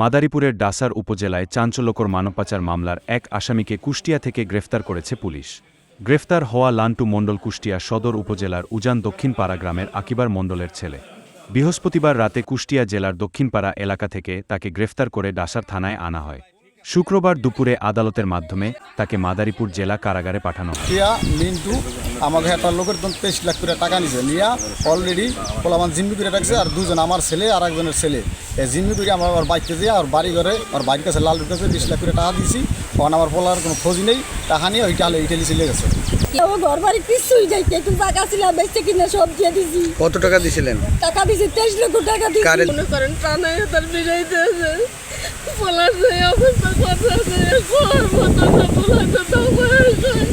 মাদারীপুরের ডাসার উপজেলায় চাঞ্চল্যকর মানবপাচার মামলার এক আসামিকে কুষ্টিয়া থেকে গ্রেফতার করেছে পুলিশ। গ্রেফতার হওয়া লান্টু মণ্ডল কুষ্টিয়া সদর উপজেলার উজান দক্ষিণপাড়া গ্রামের আকিবার মণ্ডলের ছেলে। বৃহস্পতিবার রাতে কুষ্টিয়া জেলার দক্ষিণপাড়া এলাকা থেকে তাকে গ্রেফতার করে ডাসার থানায় আনা হয়। শুক্রবার দুপুরে আদালতের মাধ্যমে তাকে মাদারীপুর জেলা কারাগারে পাঠানো হয়। আমাকে একটা লোকের তখন তেইশ লাখ করে টাকা নিছে নিয়া অলরেডি পোলামান জিম্মি করে রাখছে আর দুজন আমার ছেলে আর একজনের ছেলে। এই জিম্মি করে আমার আমার বাইকতে দিয়ে আর বাড়ি ঘরে আর বাড়ির কাছে লাল কাছে বিশ লাখ করে টাকা দিয়েছি। তখন আমার পোলার কোনো খোঁজ নেই টাকা নিয়ে ওই টালে ইটালি চলে গেছে। আমার ঘর বাড়ি কিছুই যাইতে একটু টাকা ছিল বেচতে কিনে সব দিয়ে দিছি। কত টাকা দিছিলেন? টাকা দিছি তেইশ লক্ষ টাকা দিছি। মনে করেন টানায় তার বিড়াইতে আছে বলার যে অবস্থা কথা আছে কোয়ার মতো না বলার তো দাও বয়স হয়।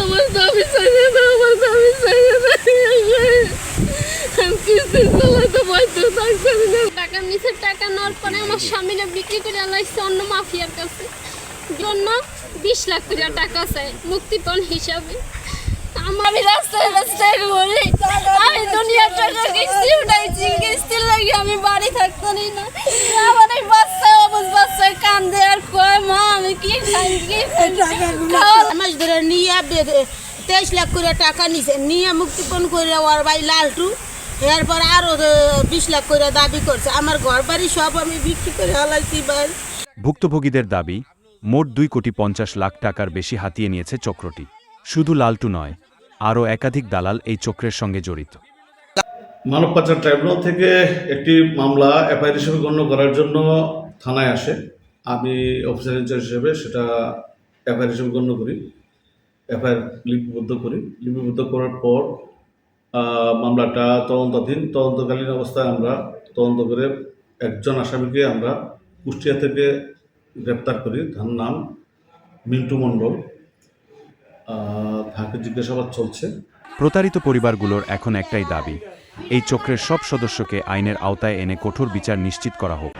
আমার দাবি চাইছে না আমার দাবি চাইছে না আমি কিস্তি চালাতে পারতে থাকছি না টাকা নিচে টাকা নেওয়ার পরে আমার স্বামীরা বিক্রি করে আনাইছে অন্য মাফিয়ার কাছে। জন্য বিশ লাখ করে টাকা চাই মুক্তিপণ হিসাবে। রাস্তায় কিস্তি উঠাইছি, কিস্তির আমি বাড়ি না। আমার মা, আমি কি ধরে নিয়ে তেইশ লাখ করে টাকা নিছে, নিয়ে মুক্তিপণ করে ওর ভাই লালটু। এরপর আরও বিশ লাখ করে দাবি করছে। আমার ঘর বাড়ি সব আমি বিক্রি করে হালাইছি ভাই। ভুক্তভোগীদের দাবি মোট দুই কোটি পঞ্চাশ লাখ টাকার বেশি হাতিয়ে নিয়েছে চক্রটি। শুধু লালটু নয় আরও একাধিক দালাল এই চক্রের সঙ্গে জড়িত। মানব পাচার ট্রাইব্যুনাল থেকে একটি মামলা এফআইআর হিসেবে গণ্য করার জন্য থানায় আসে। আমি অফিসার ইনচার্জ হিসেবে সেটা এফআইআর হিসেবে গণ্য করি এফআইআর লিপিবদ্ধ করি। লিপিবদ্ধ করার পর মামলাটা তদন্তাধীন। তদন্তকালীন অবস্থায় আমরা তদন্ত করে একজন আসামিকে আমরা কুষ্টিয়া থেকে গ্রেপ্তার করি। তার নাম মিন্টু মণ্ডল। তাকে জিজ্ঞাসাবাদ চলছে। প্রতারিত পরিবারগুলোর এখন একটাই দাবি, এই চক্রের সব সদস্যকে আইনের আওতায় এনে কঠোর বিচার নিশ্চিত করা হোক।